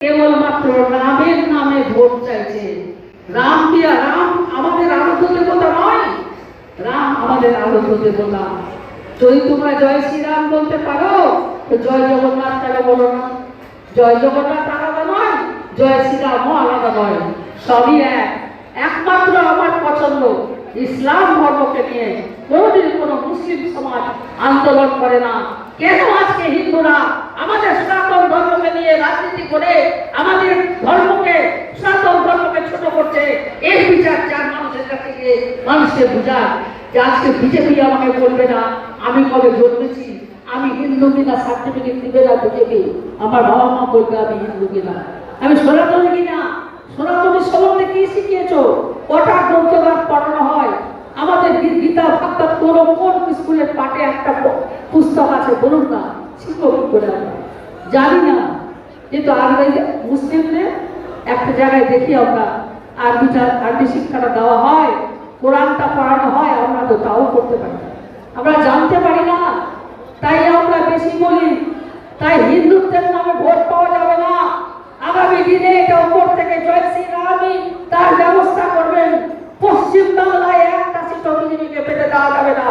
কেবলমাত্র রামের নামে ভোট চাইছে। রাম দিয়া রাম? আমাদের আরাধ্য দেবতা নয়। রাম আমাদের আরাধ্য দেবতা। যদি তোমরা জয় শ্রীরাম বলতে পারো জয় জগন্নাথ কেন বলো না? জয় জগন্নাথ আলাদা নয়, জয় শ্রীরামও আলাদা নয়। সবই এক। একমাত্র আমার পছন্দ ইসলাম ধর্মকে নিয়ে। কোনোদিন কোনো মুসলিম আন্দোলন করে না। কেন আজকে হিন্দুরা আমাদের সনাতন ধর্মকে নিয়ে রাজনীতি করে আমাদের ধর্মকে, সনাতন ধর্মকে ছোট করছে? এই বিচার চার মানুষের কাছে গিয়ে মানুষকে বুঝায় যে আজকে বিজেপি আমাকে বলবে না, আমি কবে জন্মেছি আমি হিন্দু কিনা, সার্টিফিকেট দিবে না বিজেপি? আমার বাবা মা বলবে আমি হিন্দু কিনা। আমি সনাতন কিনা? সনাতনী সম্বন্ধে কি শিখিয়েছো? কটা গ্রন্থগান পড়ানো আমাদের গীতা কোন স্কুলের পাঠে একটা পুস্তক আছে, বলুন না শিখব কি করে আমরা জানি না, কিন্তু আরবি মুসলিমদের একটা জায়গায় দেখি আমরা আরবিটা আরবি শিক্ষাটা দেওয়া হয়, কোরআনটা পড়ানো হয়, আমরা তো তাও করতে পারি। আমরা জানতে পারি না, তাই আমরা বেশি বলি, তাই হিন্দুত্বের নামে ভোট পাওয়া যাবে না। আগামী দিনে এটা উপর থেকে জয় শ্রীরামই তার ব্যবস্থা করবেন পশ্চিম বাংলায় একটা সিটও বিজেপিকে পেতে দেওয়া যাবে না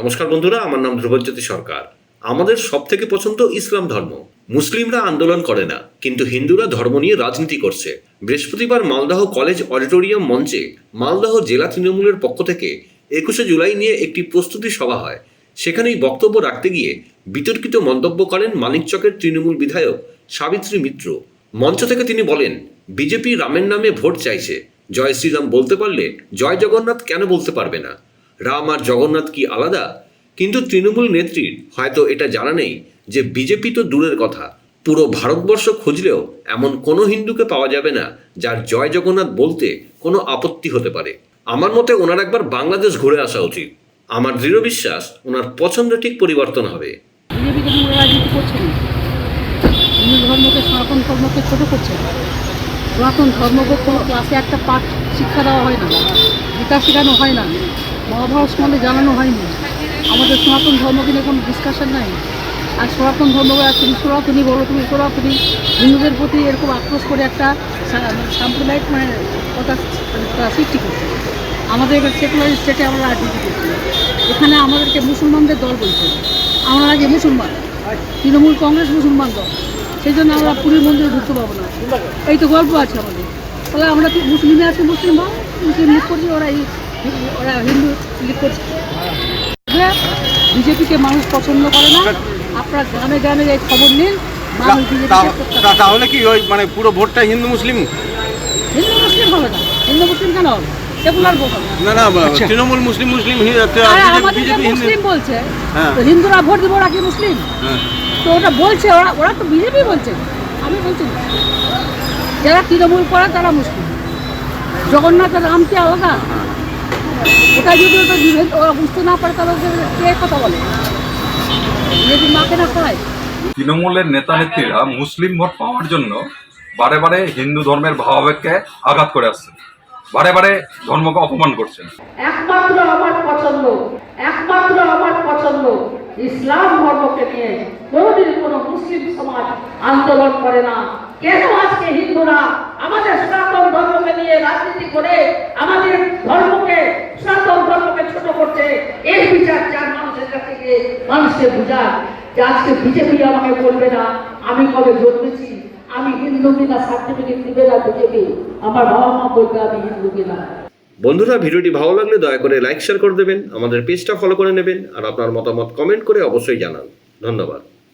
নমস্কার বন্ধুরা, আমার নাম ধ্রুবজ্যোতি সরকার। আমাদের সব থেকে পছন্দ ইসলাম ধর্ম। মুসলিমরা আন্দোলন করে না, কিন্তু হিন্দুরা ধর্ম নিয়ে রাজনীতি করছে। বৃহস্পতিবার মালদহ কলেজ অডিটোরিয়াম মঞ্চে মালদহ জেলা তৃণমূলের পক্ষ থেকে একুশে জুলাই নিয়ে একটি প্রস্তুতি সভা হয়। সেখানেই বক্তব্য রাখতে গিয়ে বিতর্কিত মন্তব্য করেন মানিকচকের তৃণমূল বিধায়ক সাবিত্রী মিত্র। মঞ্চ থেকে তিনি বলেন, বিজেপি রামের নামে ভোট চাইছে। জয় শ্রীরাম বলতে পারলে জয় জগন্নাথ কেন বলতে পারবে না? রাম আর জগন্নাথ কি আলাদা? কিন্তু তৃণমূল নেত্রীর হয়তো এটা জানা নেই যে বিজেপি তো দূরের কথা। পুরো ভারতবর্ষ খুঁজলেও এমন কোনো হিন্দুকে পাওয়া যাবে না যার জয় জগন্নাথ বলতে কোনো আপত্তি হতে পারে। আমার মতে ওনার একবার বাংলাদেশ ঘুরে আসা উচিত। আমার দৃঢ় বিশ্বাস ওনার পছন্দ ঠিক পরিবর্তন হবে। সনাতন ধর্মকে ছোট করছে সনাতন ধর্মকে কোনো ক্লাসে একটা পাঠ শিক্ষা দেওয়া হয় না গীতা শেখানো হয় না। মহাভারত সম্বন্ধে জানানো হয়নি। আমাদের সনাতন ধর্মকে নিয়ে কোনো ডিসকাশন নাই। আর সনাতন ধর্ম তুমি সনাতনী বলো, তুমি সনাতনী হিন্দুদের প্রতি এরকম আক্রোশ করে একটা সা- সাম্প্রদায়িক মানে কথা একটা সৃষ্টি করছে। আমাদের এবার সেকুলার স্টেটে আমরা রাজনীতি করছি। এখানে আমাদেরকে মুসলমানদের দল বলছে আমরা আগে মুসলমান, তৃণমূল কংগ্রেস মুসলমান দল। সেই জন্য আমরা পুরীর মন্দিরে ঢুকতে পারব না। এই তো গল্প আছে আমাদের। তাহলে আমরা মুসলিমে আছি, মুসলিম মুসলিম লিগ করছি ওরা এই ওরা হিন্দু লিগ করছে। বিজেপিকে মানুষ পছন্দ করে না। আপনারা গ্রামে গ্রামে এই খবর নিন তাহলে কি ওই মানে পুরো ভোটটা হিন্দু মুসলিম? হিন্দু মুসলিম হবে না। হিন্দু মুসলিম কেন হবে? সেকুলার ভোট হবে। না তৃণমূল মুসলিম মুসলিম মুসলিম বলছে। হ্যাঁ। হিন্দুরা ভোট দেবো ওরা কি মুসলিম? হ্যাঁ। তো ওটা বলছে ওরা ওরা তো বিজেপি বলছে। আমি বলছি যারা তৃণমূল করে তারা মুসলিম। জগন্নাথ আর রাম কি আলাদা? ওটা যদি ওটা বিভেদ ওরা বুঝতে না পারে তাহলে ওদের কে কথা বলে? যদি মাকে না খায়? তৃণমূলের নেতা নেত্রীরা মুসলিম ভোট পাওয়ার জন্য বারে বারে হিন্দু ধর্মের ভাবাবেগকে আঘাত করে আসছে। বারে বারে ধর্মকে অপমান করছেন। একমাত্র আমার পছন্দ একমাত্র আমার পছন্দ ইসলাম ধর্মকে নিয়ে কোনোদিন কোনো মুসলিম সমাজ আন্দোলন করে না। কেন আজকে হিন্দুরা আমাদের সনাতন ধর্মকে নিয়ে রাজনীতি করে আমাদের ছোট এই বিচার চার মানুষের কাছে গিয়ে মানুষকে বুঝায় যে আজকে বিজেপি আমাকে বলবে না, আমি কবে জন্মেছি আমি হিন্দু কিনা সার্টিফিকেট দিবে না বিজেপি? আমার বাবা মা বলবে আমি হিন্দু কিনা বন্ধুরা, ভিডিওটি ভালো লাগলে দয়া করে লাইক শেয়ার করে দেবেন, আমাদের পেজটা ফলো করে নেবেন, আর আপনার মতামত কমেন্ট করে অবশ্যই জানান। ধন্যবাদ।